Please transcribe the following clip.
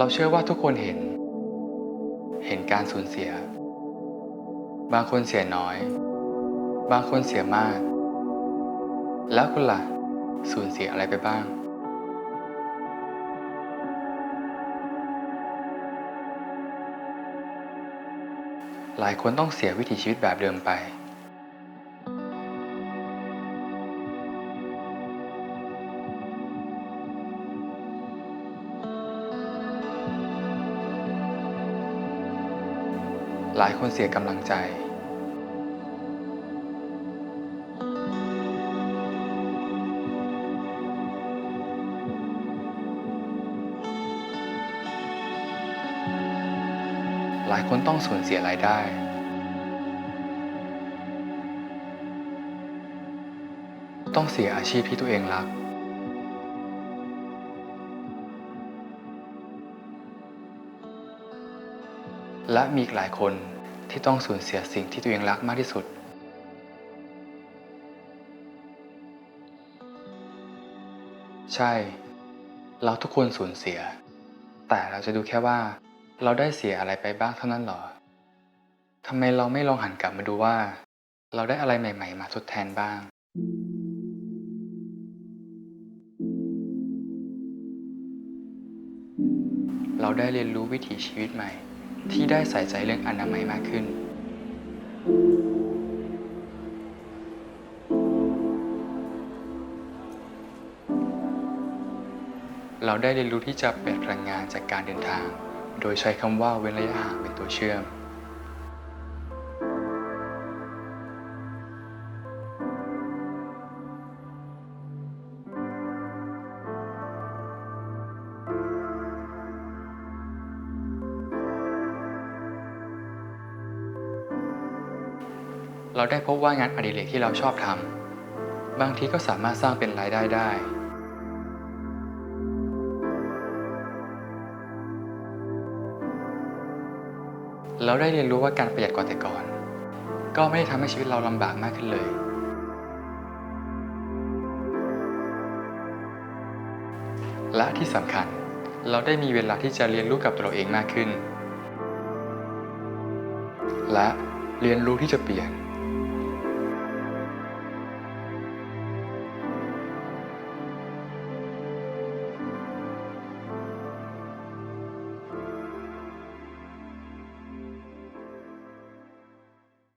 เราเชื่อว่าทุกคนเห็น เห็นการสูญเสีย บางคนเสียน้อย บางคนเสียมาก แล้วคุณล่ะ สูญเสียอะไรไปบ้างหลายคนต้องเสียวิถีชีวิตแบบเดิมไป หลายคนเสียกำลังใจ หลายคนต้องสูญเสียรายได้ ต้องเสียอาชีพที่ตัวเองรักและมีอีกหลายคน ที่ต้องสูญเสียสิ่งที่ตัวเองรักมากที่สุด ใช่ เราทุกคนสูญเสีย แต่เราจะดูแค่ว่า เราได้เสียอะไรไปบ้างเท่านั้นหรอทำไมเราไม่ลองหันกลับมาดูว่า เราได้อะไรใหม่ ๆ มาทดแทนบ้าง เราได้เรียนรู้วิถีชีวิตใหม่ ที่ได้ใส่ใจเรื่องอนามัยมากขึ้น เราได้เรียนรู้ที่จะประหยัดพลังงานจากการเดินทาง โดยใช้คำว่าเว้นระยะห่างเป็นตัวเชื่อม เราได้พบว่างานอดิเรกที่เราชอบทำบางทีก็สามารถสร้างเป็นรายได้ได้ เราได้เรียนรู้ว่าการประหยัดกว่าแต่ก่อน ก็ไม่ได้ทำให้ชีวิตเราลำบากมากขึ้นเลย และที่สำคัญเราได้มีเวลาที่จะเรียนรู้กับตัวเองมากขึ้น และเรียนรู้ที่จะเปลี่ยน